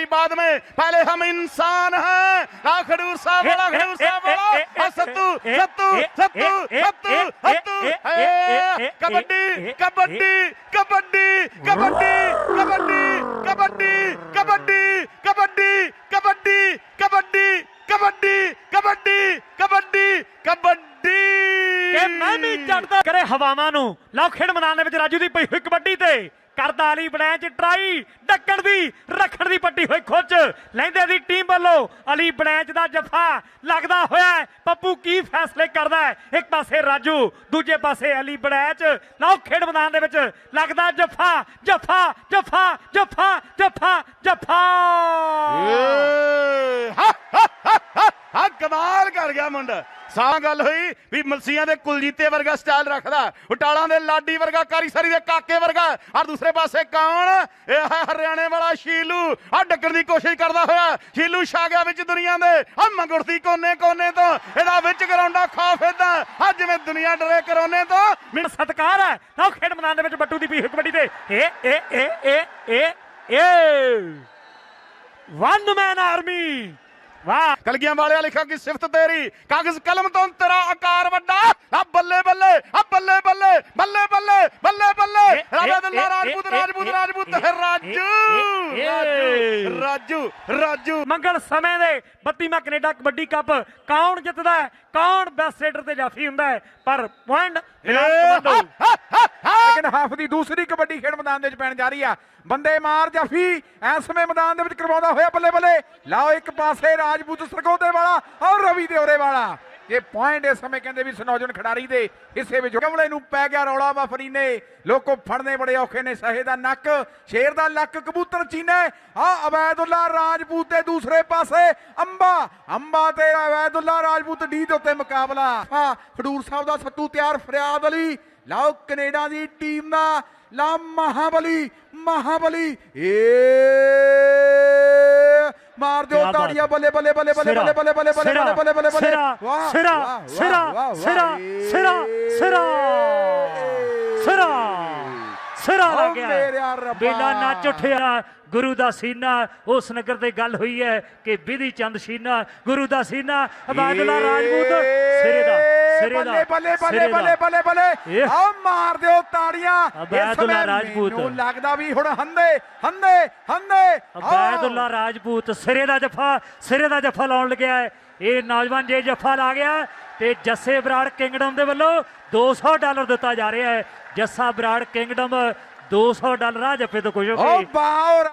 भाई बाद में पहले हम इंसान हैं ला खडूर साहब वाला खडूर साहब हाँ, सत्तू सत्तू सत्तू सत्तू सत्तू कबड्डी कबड्डी कबड्डी कबड्डी कबड्डी कबड्डी कबड्डी कबड्डी कबड्डी कबड्डी कबड्डी कबड्डी कबड्डी कबड्डी ਮੈਂ ਵੀ ਚੜਦਾ। ਕਰੇ ਹਵਾਵਾਂ ਨੂੰ। ਲਓ ਖੇਡ ਮੈਦਾਨ ਦੇ ਵਿੱਚ ਰਾਜੂ ਦੀ ਪਈ ਹੋਈ ਕਬੱਡੀ ਤੇ। ਕਰਦਾ ਅਲੀ ਬੜੈਚ ਟਰਾਈ, ਡੱਕਣ ਦੀ, ਰੱਖਣ ਦੀ ਪੱਟੀ ਹੋਈ ਖੁੱਚ ਲੈਂਦੇ ਦੀ ਟੀਮ ਵੱਲੋਂ ਅਲੀ ਬੜੈਚ ਦਾ ਜਫਾ। ਲੱਗਦਾ ਹੋਇਆ ਪੱਪੂ ਕੀ ਫੈਸਲੇ ਕਰਦਾ ਹੈ? ਇੱਕ ਪਾਸੇ ਰਾਜੂ, ਦੂਜੇ ਪਾਸੇ ਅਲੀ ਬੜੈਚ ਲਓ ਖੇਡ ਮੈਦਾਨ ਦੇ ਵਿੱਚ ਲੱਗਦਾ ਜਫਾ ਜਫਾ ਜਫਾ ਜਫਾ ਜਫਾ ਜਫਾ ਏ, ਹਾ, ਹਾ, ਹਾ, ਹਾ, ਹਾ ਕਮਾਲ ਗਿਆ ਮੁੰਡਾ। ਸਾਹ ਗੱਲ ਹੋਈ ਵੀ ਮਲਸੀਆਂ ਦੇ ਕੁਲਜੀਤੇ ਵਰਗਾ ਸਟਾਈਲ ਰੱਖਦਾ, ਉਟਾਲਾਂ ਦੇ ਲਾਡੀ ਵਰਗਾ, ਕਾਰੀਸਰੀ ਦੇ ਕਾਕੇ ਵਰਗਾ। ਔਰ ਦੂਸਰੇ ਪਾਸੇ ਕੌਣ? ਇਹ ਹੈ ਹਰਿਆਣੇ ਵਾਲਾ ਸ਼ੀਲੂ। ਆ ਡੱਕਣ ਦੀ ਕੋਸ਼ਿਸ਼ ਕਰਦਾ ਹੋਇਆ। ਸ਼ੀਲੂ ਛਾ ਗਿਆ ਵਿੱਚ ਦੁਨੀਆ ਦੇ। ਆ ਮੰਗੁਰਤੀ ਕੋਨੇ ਕੋਨੇ ਤੋਂ। ਇਹਦਾ ਵਿੱਚ ਗਰਾਉਂਡਾ ਖੌਫ ਏਦਾਂ। ਆ ਜਿਵੇਂ ਦੁਨੀਆ ਡਰੇ ਕਰੋਨੇ ਤੋਂ। ਮੈਨੂੰ ਸਤਿਕਾਰ ਹੈ। ਲਓ ਖੇਡ ਮੈਦਾਨ ਦੇ ਵਿੱਚ ਬੱਟੂ ਦੀ ਪੀ ਕਬੱਡੀ ਤੇ। ਏ ਏ ਏ ਏ ਏ ਏ ਵਨ ਮੈਨ ਆਰਮੀ ਵਾਹ। ਕਲਗੀਆਂ ਵਾਲਿਆ ਲਿਖਾ ਕਿ ਸਿਫਤ ਤੇਰੀ ਕਾਗਜ਼ ਕਲਮ ਤੋਂ ਤੇਰਾ ਆਕਾਰ ਵੱਡਾ। ਆ ਬੱਲੇ ਬੱਲੇ ਆ ਬੱਲੇ ਬੱਲੇ ਬੱਲੇ ਬੱਲੇ ਬੱਲੇ ਬੱਲੇ। ਰਾਜਾ ਦੱਲਾ ਰਾਜਪੂਤ ਰਾਜਪੂਤ ਰਾਜਪੂਤ ਰਾਜੂ। ਰਾਜੂ ਰਾਜੂ ਮੰਗਲ ਸਮੇਂ ਦੇ 32ਵਾਂ ਕੈਨੇਡਾ ਕਬੱਡੀ ਕੱਪ ਕੌਣ ਜਿੱਤਦਾ ਹੈ? ਕੌਣ ਬੈਸਟ ਰੇਡਰ ਤੇ ਜਾਫੀ ਹੁੰਦਾ ਹੈ? ਪਰ ਪੁਆਇੰਟ ਸੈਕੰਡ ਹਾਫ ਦੀ ਦੂਸਰੀ ਕਬੱਡੀ ਖੇਡ ਮੈਦਾਨ ਦੇ ਵਿੱਚ ਪੈਣ ਜਾ ਰਹੀ ਆ। ਬੰਦੇ ਮਾਰ ਜਾਫੀ ਐਸ ਸਮੇਂ ਮੈਦਾਨ ਦੇ ਵਿੱਚ ਕਰਵਾਉਂਦਾ ਹੋਇਆ ਬੱਲੇ ਬੱਲੇ ਲਾਓ ਇੱਕ ਪਾਸੇ ਰਾਜਪੂਤ ਸਰਗੋਦੇ ਵਾਲਾ ਔਰ ਰਵੀ ਦੇਵਰੇ ਵਾਲਾ। ਇਹ ਪੁਆਇੰਟ ਇਸ ਸਮੇਂ ਕਹਿੰਦੇ ਵੀ ਸਨੌਜਨ ਖਿਡਾਰੀ ਦੇ ਹਿੱਸੇ ਵਿੱਚ ਕਮਲੇ ਨੂੰ ਪੈ ਗਿਆ ਰੌਲਾ ਬਫਰੀ ਨੇ। ਲੋਕੋ ਫੜਨੇ ਬੜੇ ਔਖੇ ਨੇ, ਸਹੇ ਦਾ ਨੱਕ, ਸ਼ੇਰ ਦਾ ਲੱਕ, ਕਬੂਤਰ ਚੀਨੇ। ਆ ਅਬੈਦੁੱਲਾ ਰਾਜਪੂਤ ਤੇ ਦੂਸਰੇ ਪਾਸੇ, ਅੰਬਾ। ਅੰਬਾ ਤੇ ਅਬੈਦੁੱਲਾ ਰਾਜਪੂਤ ਡੀ ਦੇ ਉੱਤੇ ਮੁਕਾਬਲਾ। ਆ, ਖਡੂਰ ਸਾਹਿਬ ਦਾ ਸੱਤੂ ਤਿਆਰ, ਫਰਿਆਦ ਅਲੀ। ਲਓ ਕੈਨੇਡਾ ਦੀ ਟੀਮ ਦਾ ਲਾ ਮਹਾਬਲੀ ਮਹਾਬਲੀ। ਏ ਮਾਰ ਦਿਓ ਤਾੜੀਆਂ ਬੱਲੇ ਬੱਲੇ ਬੱਲੇ ਬੱਲੇ ਬੱਲੇ ਬੱਲੇ ਬੱਲੇ ਬੱਲੇ ਬੱਲੇ ਬੱਲੇ ਬੱਲੇ। ਸਿਰਾ, ਵਾਹ, ਸਿਰਾ, ਸਿਰਾ, ਸਿਰਾ। ਸਿਰਾ, ਸਿਰਾ, ਸਿਰਾ ਸਿਰਾ ਲੱਗ ਗਿਆ। ਬੇਲਾ ਨੱਚ ਉੱਠਿਆ। ਗੁਰੂ ਦਾ ਸੀਨਾ ਉਸ ਨਗਰ ਤੇ ਗੱਲ ਹੋਈ ਹੈ ਕਿ ਵਿਧੀ ਚੰਦ ਸੀਨਾ ਗੁਰੂ ਦਾ ਸੀਨਾ ਅਬਾਦੁੱਲਾ ਰਾਜਪੂਤ। ਸਿਰੇ ਸਿਰੇ ਦਾ ਬੱਲੇ ਬੱਲੇ ਬੱਲੇ। ਬੱਲੇ ਬੱਲੇ ਬੱਲੇ। ਆਓ ਮਾਰ ਦਿਓ ਤਾੜੀਆਂ ਅਬੈਦੁੱਲਾ ਰਾਜਪੂਤ। ਮੈਨੂੰ ਲੱਗਦਾ ਵੀ ਹੁਣ ਹੰਦੇ ਹੰਦੇ ਹੰਦੇ। ਅਬੈਦੁੱਲਾ ਰਾਜਪੂਤ ਸਿਰੇ ਦਾ ਜਫਾ ਸਿਰੇ ਦਾ ਜਫਾ ਲਾਉਣ ਲੱਗਿਆ ਹੈ ਇਹ ਨੌਜਵਾਨ ਜੇ ਜਫਾ ਲਾ ਗਿਆ ਤੇ ਜੱਸੇ ਬਰਾੜ ਕਿੰਗਡਮ ਦੇ ਵੱਲੋਂ 200 ਡਾਲਰ ਦਿੱਤਾ ਜਾ ਰਿਹਾ ਹੈ ਜੱਸਾ ਬਰਾੜ ਕਿੰਗਡਮ 200 ਡਾਲਰ ਆ ਜੱਫੇ ਤੋਂ ਖੁਸ਼ ਹੋ ਓ ਬਾਉ